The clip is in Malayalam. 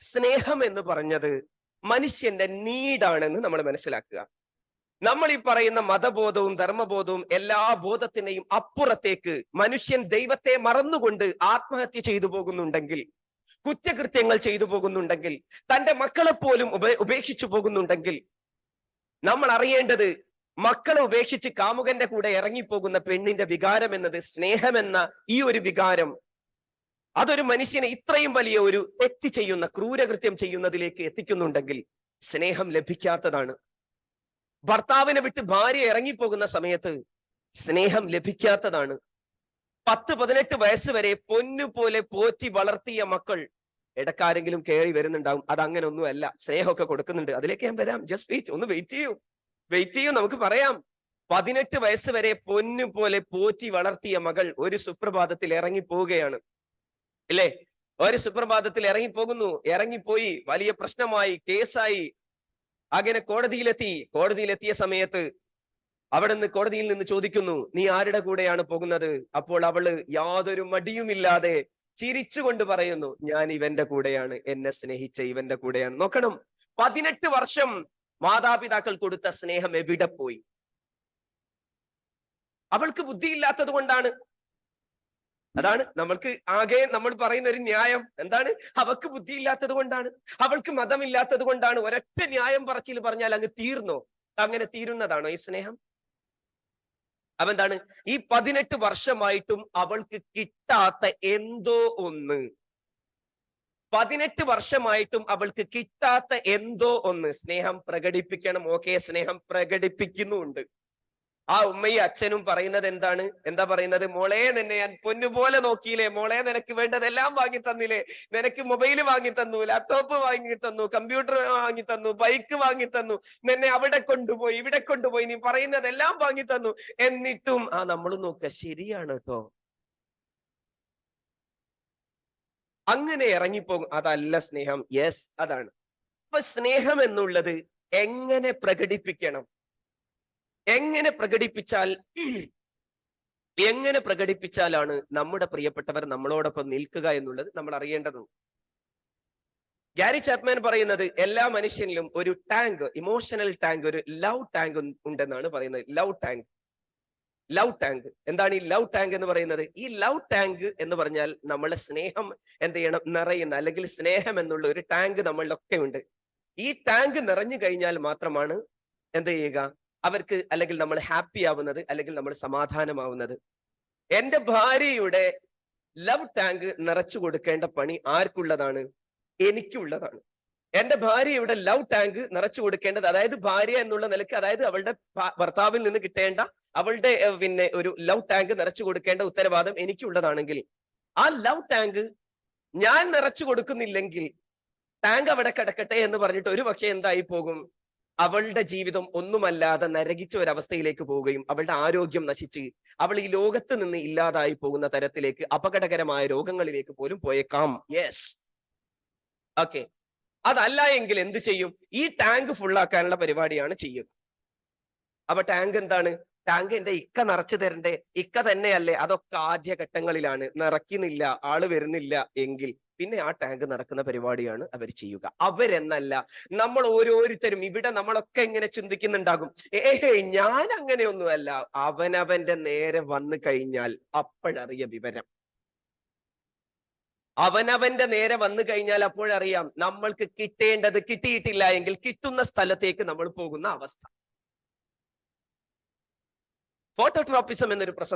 സ്നേഹം എന്ന് പറഞ്ഞത് മനുഷ്യന്റെ നീഡാണെന്ന് നമ്മൾ മനസ്സിലാക്കുക. നമ്മൾ ഈ പറയുന്ന മതബോധവും ധർമ്മബോധവും എല്ലാ ബോധത്തിനെയും അപ്പുറത്തേക്ക് മനുഷ്യൻ ദൈവത്തെ മറന്നുകൊണ്ട് ആത്മഹത്യ ചെയ്തു പോകുന്നുണ്ടെങ്കിൽ കുറ്റകൃത്യങ്ങൾ ചെയ്തു പോകുന്നുണ്ടെങ്കിൽ തന്റെ മക്കളെ പോലും ഉപ ഉപേക്ഷിച്ചു പോകുന്നുണ്ടെങ്കിൽ നമ്മൾ അറിയേണ്ടത് മക്കളെ ഉപേക്ഷിച്ച് കാമുകന്റെ കൂടെ ഇറങ്ങിപ്പോകുന്ന പെണ്ണിന്റെ വികാരം എന്നത് സ്നേഹമെന്ന ഈ ഒരു വികാരം അതൊരു മനുഷ്യനെ ഇത്രയും വലിയ ഒരു തെറ്റ് ചെയ്യുന്ന ക്രൂരകൃത്യം ചെയ്യുന്നതിലേക്ക് എത്തിക്കുന്നുണ്ടെങ്കിൽ സ്നേഹം ലഭിക്കാത്തതാണ്. ഭർത്താവിനെ വിട്ട് ഭാര്യ ഇറങ്ങിപ്പോകുന്ന സമയത്ത് സ്നേഹം ലഭിക്കാത്തതാണ്. പത്ത് പതിനെട്ട് വയസ്സ് വരെ പൊന്നുപോലെ പോറ്റി വളർത്തിയ മക്കൾ ഇടക്കാരെങ്കിലും കയറി വരുന്നുണ്ടാവും. അത് അങ്ങനെ ഒന്നുമല്ല സ്നേഹമൊക്കെ കൊടുക്കുന്നുണ്ട്. അതിലേക്ക് ഞാൻ വരാം. ജസ്റ്റ് വെയിറ്റ് ഒന്ന് വെയിറ്റ് ചെയ്യൂ. വെയിറ്റ് ചെയ്യൂ. നമുക്ക് പറയാം. പതിനെട്ട് വയസ്സ് വരെ പൊന്നു പോലെ പോറ്റി വളർത്തിയ മകൾ ഒരു സുപ്രഭാതത്തിൽ ഇറങ്ങി പോവുകയാണ് ഇല്ലേ? ഒരു സുപ്രഭാതത്തിൽ ഇറങ്ങിപ്പോകുന്നു. ഇറങ്ങിപ്പോയി വലിയ പ്രശ്നമായി കേസായി. അങ്ങനെ കോടതിയിലെത്തി. കോടതിയിലെത്തിയ സമയത്ത് അവിടെ നിന്ന് കോടതിയിൽ നിന്ന് ചോദിക്കുന്നു നീ ആരുടെ കൂടെയാണ് പോകുന്നത്? അപ്പോൾ അവൾ യാതൊരു മടിയുമില്ലാതെ ചിരിച്ചുകൊണ്ട് പറയുന്നു ഞാൻ ഇവന്റെ കൂടെയാണ്. എന്നെ സ്നേഹിച്ച ഇവന്റെ കൂടെയാണ്. നോക്കണം. പതിനെട്ട് വർഷം മാതാപിതാക്കൾ കൊടുത്ത സ്നേഹം എവിടെ പോയി? അവൾക്ക് ബുദ്ധിയില്ലാത്തത് കൊണ്ടാണ്. അതാണ് നമ്മൾക്ക് ആകെ നമ്മൾ പറയുന്ന ഒരു ന്യായം. എന്താണ്? അവൾക്ക് ബുദ്ധിയില്ലാത്തത് കൊണ്ടാണ്. അവൾക്ക് മതമില്ലാത്തത് കൊണ്ടാണ്. ഒരൊറ്റ ന്യായം പറച്ചിൽ പറഞ്ഞാൽ അങ്ങ് തീർന്നോ? അങ്ങനെ തീരുന്നതാണോ ഈ സ്നേഹം? അവന്താണ് ഈ പതിനെട്ട് വർഷമായിട്ടും അവൾക്ക് കിട്ടാത്ത എന്തോ ഒന്ന്. പതിനെട്ട് വർഷമായിട്ടും അവൾക്ക് കിട്ടാത്ത എന്തോ ഒന്ന് സ്നേഹം പ്രകടിപ്പിക്കണം. ഓക്കെ സ്നേഹം പ്രകടിപ്പിക്കുന്നുണ്ട്. ആ ഉമ്മയും അച്ഛനും പറയുന്നത് എന്താണ്? എന്താ പറയുന്നത്? മോളെ നിന്നെ ഞാൻ പൊന്നുപോലെ നോക്കിയില്ലേ? മോളെ നിനക്ക് വേണ്ടതെല്ലാം വാങ്ങി തന്നില്ലേ? നിനക്ക് മൊബൈൽ വാങ്ങി തന്നു ലാപ്ടോപ്പ് വാങ്ങി തന്നു കമ്പ്യൂട്ടർ വാങ്ങി തന്നു ബൈക്ക് വാങ്ങി തന്നു നിന്നെ അവിടെ കൊണ്ടുപോയി ഇവിടെ കൊണ്ടുപോയി നീ പറയുന്നതെല്ലാം വാങ്ങി തന്നു. എന്നിട്ടും ആ നമ്മൾ നോക്കുക ശരിയാണ് കേട്ടോ അങ്ങനെ ഇറങ്ങിപ്പോകും. അതല്ല സ്നേഹം. യെസ് അതാണ്. അപ്പൊ സ്നേഹം എന്നുള്ളത് എങ്ങനെ പ്രകടിപ്പിക്കണം? എങ്ങനെ പ്രകടിപ്പിച്ചാൽ എങ്ങനെ പ്രകടിപ്പിച്ചാലാണ് നമ്മുടെ പ്രിയപ്പെട്ടവർ നമ്മളോടൊപ്പം നിൽക്കുക എന്നുള്ളത് നമ്മൾ അറിയേണ്ടതുണ്ട്. ഗാരി ചാപ്മാൻ പറയുന്നത് എല്ലാ മനുഷ്യനിലും ഒരു ടാങ്ക് ഇമോഷണൽ ടാങ്ക് ഒരു ലവ് ടാങ്ക് ഉണ്ടെന്നാണ് പറയുന്നത്. Love tank. Love tank. എന്താണ് ഈ ലവ് ടാങ്ക് എന്ന് പറയുന്നത്? ഈ ലവ് ടാങ്ക് എന്ന് പറഞ്ഞാൽ നമ്മളെ സ്നേഹം എന്ത് ചെയ്യണം? നിറയുന്ന അല്ലെങ്കിൽ സ്നേഹം എന്നുള്ള ഒരു ടാങ്ക് നമ്മളിലൊക്കെ ഉണ്ട്. ഈ ടാങ്ക് നിറഞ്ഞു കഴിഞ്ഞാൽ മാത്രമാണ് എന്ത് ചെയ്യുക? അവർക്ക് അല്ലെങ്കിൽ നമ്മൾ ഹാപ്പി ആവുന്നത് അല്ലെങ്കിൽ നമ്മൾ സമാധാനമാവുന്നത്. എന്റെ ഭാര്യയുടെ ലവ് ടാങ്ക് നിറച്ചു കൊടുക്കേണ്ട പണി ആർക്കുള്ളതാണ്? എനിക്കുള്ളതാണ്. എന്റെ ഭാര്യയുടെ ലവ് ടാങ്ക് നിറച്ചു കൊടുക്കേണ്ടത് അതായത് ഭാര്യ എന്നുള്ള നിലയ്ക്ക് അതായത് അവളുടെ ഭർത്താവിൽ നിന്ന് കിട്ടേണ്ട അവളുടെ പിന്നെ ഒരു ലവ് ടാങ്ക് നിറച്ചു കൊടുക്കേണ്ട ഉത്തരവാദം എനിക്കുള്ളതാണെങ്കിൽ ആ ലവ് ടാങ്ക് ഞാൻ നിറച്ചു കൊടുക്കുന്നില്ലെങ്കിൽ ടാങ്ക് അവിടെ കിടക്കട്ടെ എന്ന് പറഞ്ഞിട്ട് ഒരു പക്ഷേ എന്തായി പോകും അവളുടെ ജീവിതം ഒന്നുമല്ലാതെ നരകിച്ച ഒരവസ്ഥയിലേക്ക് പോവുകയും അവളുടെ ആരോഗ്യം നശിച്ച് അവൾ ഈ ലോകത്ത് നിന്ന് ഇല്ലാതായി പോകുന്ന തരത്തിലേക്ക് അപകടകരമായ രോഗങ്ങളിലേക്ക് പോലും പോയേക്കാം. യെസ് ഓക്കെ അതല്ല എങ്കിൽ എന്ത് ചെയ്യും? ഈ ടാങ്ക് ഫുള്ളാക്കാനുള്ള പരിപാടിയാണ് ചെയ്യുക. അപ്പൊ ടാങ്ക് എന്താണ്? ടാങ്ക് എന്റെ ഇക്ക നിറച്ചു തരണ്ടേ? ഇക്ക തന്നെയല്ലേ? അതൊക്കെ ആദ്യ ഘട്ടങ്ങളിലാണ് നിറയ്ക്കുന്നില്ല ആൾ വരുന്നില്ല എങ്കിൽ പിന്നെ ആ ടാങ്ക് നടക്കുന്ന പരിപാടിയാണ് അവർ ചെയ്യുക. അവരെന്നല്ല നമ്മൾ ഓരോരുത്തരും ഇവിടെ നമ്മളൊക്കെ ഇങ്ങനെ ചിന്തിക്കുന്നുണ്ടാകും. ഏഹേ ഞാൻ അങ്ങനെയൊന്നുമല്ല. അവനവന്റെ നേരെ വന്നു കഴിഞ്ഞാൽ അപ്പോഴറിയ വിവരം. അവനവന്റെ നേരെ വന്നു കഴിഞ്ഞാൽ അപ്പോഴറിയാം. നമ്മൾക്ക് കിട്ടേണ്ടത് കിട്ടിയിട്ടില്ല എങ്കിൽ കിട്ടുന്ന സ്ഥലത്തേക്ക് നമ്മൾ പോകുന്ന അവസ്ഥ. ഫോട്ടോട്രോപ്പിസം എന്നൊരു പ്രശസ്ത